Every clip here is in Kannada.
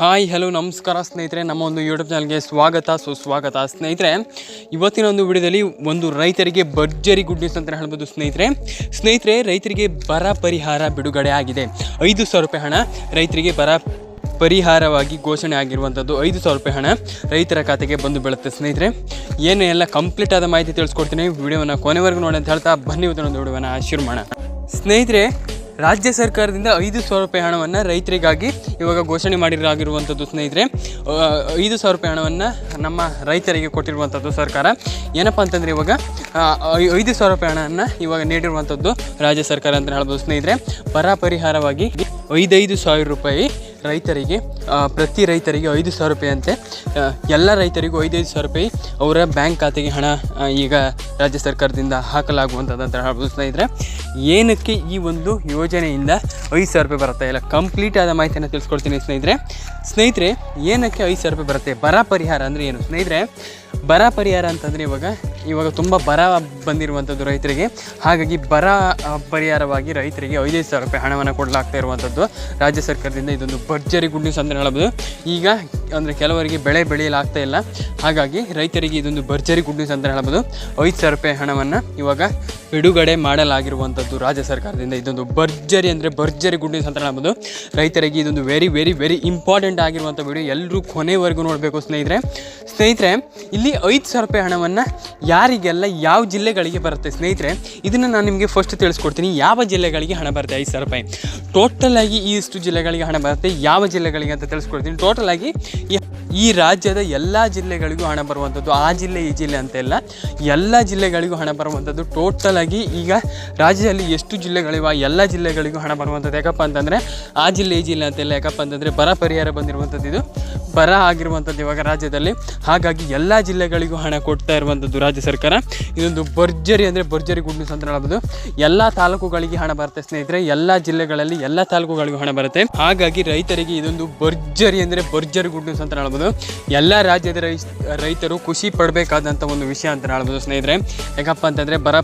ಹಾಯ್, ಹಲೋ, ನಮಸ್ಕಾರ ಸ್ನೇಹಿತರೆ. ನಮ್ಮ ಒಂದು ಯೂಟ್ಯೂಬ್ ಚಾನಲ್ಗೆ ಸ್ವಾಗತ. ಸುಸ್ವಾಗತ ಸ್ನೇಹಿತರೆ. ಇವತ್ತಿನ ಒಂದು ವಿಡಿಯೋದಲ್ಲಿ ಒಂದು ರೈತರಿಗೆ ಭರ್ಜರಿ ಗುಡ್ ನ್ಯೂಸ್ ಅಂತ ಹೇಳ್ಬೋದು ಸ್ನೇಹಿತರೆ. ಸ್ನೇಹಿತರೆ, ರೈತರಿಗೆ ಬರ ಪರಿಹಾರ ಬಿಡುಗಡೆ ಆಗಿದೆ. ಐದು ಸಾವಿರ ರೂಪಾಯಿ ಹಣ ರೈತರಿಗೆ ಬರ ಪರಿಹಾರವಾಗಿ ಘೋಷಣೆ ಆಗಿರುವಂಥದ್ದು ಐದು ಸಾವಿರ ರೂಪಾಯಿ ಹಣ ರೈತರ ಖಾತೆಗೆ ಬಂದು ಬೀಳುತ್ತೆ ಸ್ನೇಹಿತರೆ. ಏನು ಎಲ್ಲ ಕಂಪ್ಲೀಟ್ ಆದ ಮಾಹಿತಿ ತಿಳಿಸ್ಕೊಡ್ತೀನಿ. ವಿಡಿಯೋವನ್ನು ಕೊನೆವರೆಗೂ ನೋಡಿ ಅಂತ ಹೇಳ್ತಾ ಬನ್ನಿ. ಒಂದು ವಿಡಿಯೋವನ್ನು ಶುರು ಮಾಡೋಣ. ಸ್ನೇಹಿತರೆ ರಾಜ್ಯ ಸರ್ಕಾರದಿಂದ ಐದು ಸಾವಿರ ರೂಪಾಯಿ ಹಣವನ್ನು ರೈತರಿಗಾಗಿ ಇವಾಗ ಘೋಷಣೆ ಮಾಡಿರಾಗಿರುವಂಥದ್ದು ಸ್ನೇಹಿತರೆ ಐದು ಸಾವಿರ ರೂಪಾಯಿ ಹಣವನ್ನು ನಮ್ಮ ರೈತರಿಗೆ ಕೊಟ್ಟಿರುವಂಥದ್ದು ಸರ್ಕಾರ. ಏನಪ್ಪ ಅಂತಂದರೆ ಇವಾಗ ಐದು ಸಾವಿರ ರೂಪಾಯಿ ಹಣವನ್ನು ಇವಾಗ ನೀಡಿರುವಂಥದ್ದು ರಾಜ್ಯ ಸರ್ಕಾರ ಅಂತ ಹೇಳ್ಬೋದು ಸ್ನೇಹಿತರೆ. ಬರ ಪರಿಹಾರವಾಗಿ ಐದೈದು ಸಾವಿರ ರೂಪಾಯಿ ರೈತರಿಗೆ ಪ್ರತಿ ರೈತರಿಗೆ ಐದು ಸಾವಿರ ರೂಪಾಯಿ ಅಂತೆ. ಎಲ್ಲ ರೈತರಿಗೂ ಐದೈದು ಸಾವಿರ ರೂಪಾಯಿ ಅವರ ಬ್ಯಾಂಕ್ ಖಾತೆಗೆ ಹಣ ಈಗ ರಾಜ್ಯ ಸರ್ಕಾರದಿಂದ ಹಾಕಲಾಗುವಂಥದ್ದು ಅಂತ ಹೇಳ್ಬೋದು ಸ್ನೇಹಿತರೆ. ಏನಕ್ಕೆ ಈ ಒಂದು ಯೋಜನೆಯಿಂದ ಐದು ಸಾವಿರ ರೂಪಾಯಿ ಬರುತ್ತೆ? ಇಲ್ಲ ಕಂಪ್ಲೀಟ್ ಆದ ಮಾಹಿತಿಯನ್ನು ತಿಳಿಸ್ಕೊಡ್ತೀನಿ ಸ್ನೇಹಿತರೆ. ಸ್ನೇಹಿತರೆ, ಏನಕ್ಕೆ ಐದು ಸಾವಿರ ರೂಪಾಯಿ ಬರುತ್ತೆ? ಬರ ಪರಿಹಾರ ಅಂದರೆ ಏನು? ಸ್ನೇಹಿತರೆ, ಬರ ಪರಿಹಾರ ಅಂತಂದರೆ ಇವಾಗ ಇವಾಗ ತುಂಬ ಬರ ಬಂದಿರುವಂಥದ್ದು ರೈತರಿಗೆ. ಹಾಗಾಗಿ ಬರ ಪರಿಹಾರವಾಗಿ ರೈತರಿಗೆ ಐದೈದು ಸಾವಿರ ರೂಪಾಯಿ ಹಣವನ್ನು ಕೊಡಲಾಗ್ತಾ ಇರುವಂಥದ್ದು ರಾಜ್ಯ ಸರ್ಕಾರದಿಂದ ಇದೊಂದು ಭರ್ಜರಿ ಗುಡ್ ನ್ಯೂಸ್ ಅಂತ ಹೇಳ್ಬೋದು. ಈಗ ಅಂದರೆ ಕೆಲವರಿಗೆ ಬೆಳೆ ಬೆಳೆಯಲಾಗ್ತಾ ಇಲ್ಲ. ಹಾಗಾಗಿ ರೈತರಿಗೆ ಇದೊಂದು ಭರ್ಜರಿ ಗುಡ್ ನ್ಯೂಸ್ ಅಂತ ಹೇಳ್ಬೋದು. ಐದು ಸಾವಿರ ರೂಪಾಯಿ ಹಣವನ್ನು ಇವಾಗ ಬಿಡುಗಡೆ ಮಾಡಲಾಗಿರುವಂಥದ್ದು ರಾಜ್ಯ ಸರ್ಕಾರದಿಂದ. ಇದೊಂದು ಭರ್ಜರಿ ಅಂದರೆ ಭರ್ಜರಿ ಗುಡ್ ನ್ಯೂಸ್ ಅಂತ ಹೇಳ್ಬೋದು. ರೈತರಿಗೆ ಇದೊಂದು ವೆರಿ ವೆರಿ ವೆರಿ ಇಂಪಾರ್ಟೆಂಟ್ ಆಗಿರುವಂಥ ವಿಡಿಯೋ ಎಲ್ಲರೂ ಕೊನೆವರೆಗೂ ನೋಡಬೇಕು ಸ್ನೇಹಿತರೆ. ಸ್ನೇಹಿತರೆ, ಇಲ್ಲಿ ಐದು ಸಾವಿರ ರೂಪಾಯಿ ಹಣವನ್ನು ಯಾರಿಗೆಲ್ಲ ಯಾವ ಜಿಲ್ಲೆಗಳಿಗೆ ಬರುತ್ತೆ ಸ್ನೇಹಿತರೆ? ಇದನ್ನು ನಾನು ನಿಮಗೆ ಫಸ್ಟ್ ತಿಳಿಸ್ಕೊಡ್ತೀನಿ. ಯಾವ ಜಿಲ್ಲೆಗಳಿಗೆ ಹಣ ಬರುತ್ತೆ ಐದು ಸಾವಿರ ರೂಪಾಯಿ? ಟೋಟಲ್ ಆಗಿ ಇಷ್ಟು ಜಿಲ್ಲೆಗಳಿಗೆ ಹಣ ಬರುತ್ತೆ. ಯಾವ ಜಿಲ್ಲೆಗಳಿಗೆ ಅಂತ ತಿಳಿಸ್ಕೊಡ್ತೀನಿ. ಟೋಟಲ್ ಆಗಿ ಈ- ರಾಜ್ಯದ ಎಲ್ಲ ಜಿಲ್ಲೆಗಳಿಗೂ ಹಣ ಬರುವಂಥದ್ದು. ಆ ಜಿಲ್ಲೆ, ಈ ಜಿಲ್ಲೆ ಅಂತ ಇಲ್ಲ ಎಲ್ಲ ಜಿಲ್ಲೆಗಳಿಗೂ ಹಣ ಬರುವಂಥದ್ದು. ಟೋಟಲ್ ಈಗ ರಾಜ್ಯದಲ್ಲಿ ಎಷ್ಟು ಜಿಲ್ಲೆಗಳಿವೆ ಎಲ್ಲ ಜಿಲ್ಲೆಗಳಿಗೂ ಹಣ ಬರುವಂಥದ್ದು ಯಾಕಪ್ಪ ಅಂತಂದರೆ ಆ ಜಿಲ್ಲೆ, ಈ ಜಿಲ್ಲೆ ಅಂತೆಲ್ಲ ಯಾಕಪ್ಪ ಅಂತಂದರೆ ಬರ ಪರಿಹಾರ ಬಂದಿರುವಂಥದ್ದು ಇದು. ಬರ ಆಗಿರುವಂಥದ್ದು ಇವಾಗ ರಾಜ್ಯದಲ್ಲಿ. ಹಾಗಾಗಿ ಎಲ್ಲ ಜಿಲ್ಲೆಗಳಿಗೂ ಹಣ ಕೊಡ್ತಾ ಇರುವಂಥದ್ದು ರಾಜ್ಯ ಸರ್ಕಾರ. ಇದೊಂದು ಭರ್ಜರಿ ಅಂದರೆ ಭರ್ಜರಿ ಗುಡ್ ಅಂತ ಹೇಳ್ಬೋದು ಎಲ್ಲ ತಾಲೂಕುಗಳಿಗೆ ಹಣ ಬರುತ್ತೆ ಸ್ನೇಹಿತರೆ. ಎಲ್ಲ ಜಿಲ್ಲೆಗಳಲ್ಲಿ ಎಲ್ಲ ತಾಲೂಕುಗಳಿಗೂ ಹಣ ಬರುತ್ತೆ. ಹಾಗಾಗಿ ರೈತರಿಗೆ ಇದೊಂದು ಭರ್ಜರಿ ಅಂದರೆ ಭರ್ಜರಿ ಗುಡ್ ಅಂತ ಹೇಳ್ಬೋದು ಎಲ್ಲ ರಾಜ್ಯದ ರೈತರು ಖುಷಿ ಪಡಬೇಕಾದಂಥ ಒಂದು ವಿಷಯ ಅಂತ ಹೇಳ್ಬೋದು ಸ್ನೇಹಿತರೆ. ಯಾಕಪ್ಪ ಅಂತಂದರೆ ಬರ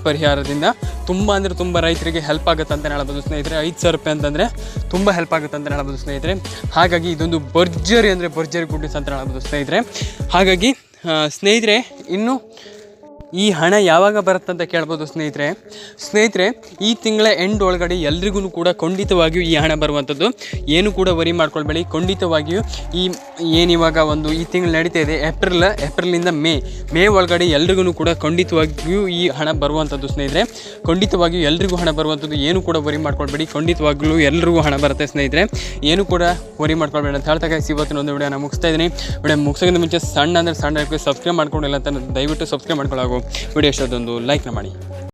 ಪರಿಹಾರದಿಂದ ತುಂಬ ಅಂದರೆ ತುಂಬ ರೈತರಿಗೆ ಹೆಲ್ಪ್ ಆಗುತ್ತೆ ಅಂತ ಹೇಳ್ಬೋದು ಸ್ನೇಹಿತರೆ, ಐದು ಸಾವಿರ ರೂಪಾಯಿ ಅಂತಂದರೆ ತುಂಬ ಹೆಲ್ಪ್ ಆಗುತ್ತೆ ಅಂತ ಹೇಳ್ಬೋದು ಸ್ನೇಹಿತರೆ. ಹಾಗಾಗಿ ಇದೊಂದು ಭರ್ಜರಿ ಅಂದರೆ ಭರ್ಜರಿ ಗುಡ್ಡಿಸ್ ಅಂತ ಹೇಳ್ಬೋದು ಸ್ನೇಹಿತರೆ. ಹಾಗಾಗಿ ಸ್ನೇಹಿತರೆ, ಇನ್ನು ಈ ಹಣ ಯಾವಾಗ ಬರುತ್ತಂತ ಕೇಳ್ಬೋದು ಸ್ನೇಹಿತರೆ. ಸ್ನೇಹಿತರೆ, ಈ ತಿಂಗಳ ಎಂಡ್ ಒಳಗಡೆ ಎಲ್ರಿಗೂ ಕೂಡ ಖಂಡಿತವಾಗಿಯೂ ಈ ಹಣ ಬರುವಂಥದ್ದು. ಏನು ಕೂಡ ವರಿ ಮಾಡ್ಕೊಳ್ಬೇಡಿ. ಖಂಡಿತವಾಗಿಯೂ ಈ ಏನಿವಾಗ ಒಂದು ಈ ತಿಂಗಳು ನಡೀತಾ ಇದೆ, ಏಪ್ರಿಲ್ ಏಪ್ರಿಲಿಂದ ಮೇ ಮೇ ಒಳಗಡೆ ಎಲ್ರಿಗೂ ಕೂಡ ಖಂಡಿತವಾಗಿಯೂ ಈ ಹಣ ಬರುವಂಥದ್ದು ಸ್ನೇಹಿತರೆ. ಖಂಡಿತವಾಗಿಯೂ ಎಲ್ರಿಗೂ ಹಣ ಬರುವಂಥದ್ದು. ಏನು ಕೂಡ ವರಿ ಮಾಡ್ಕೊಳ್ಬೇಡಿ. ಖಂಡಿತವಾಗ್ಲೂ ಎಲ್ರಿಗೂ ಹಣ ಬರುತ್ತೆ ಸ್ನೇಹಿತರೆ. ಏನು ಕೂಡ ವರಿ ಮಾಡ್ಕೊಳ್ಬೇಡಿ ಅಂತ ಹೇಳ್ತಾ ಇವತ್ತಿನ ಒಂದು ವಿಡಿಯೋನ ಮುಗಿಸ್ತಾ ಇದ್ದೀನಿ. ವಿಡಿಯೋ ಮುಗಿಸೋಕ್ಕಿಂತ ಮುಂಚೆ ಸಣ್ಣ ಅಂದರೆ ಸಣ್ಣ ಸಬ್ಸ್ಕ್ರೈಬ್ ಮಾಡ್ಕೊಂಡಿಲ್ಲ ಅಂತ ದಯವಿಟ್ಟು ಸಬ್ಸ್ಕ್ರೈಬ್ ಮಾಡ್ಕೊಳ್ಳೋ ವಿಡಿಯೋ ಇಷ್ಟೊಂದು ಲೈಕ್ನ ಮಾಡಿ.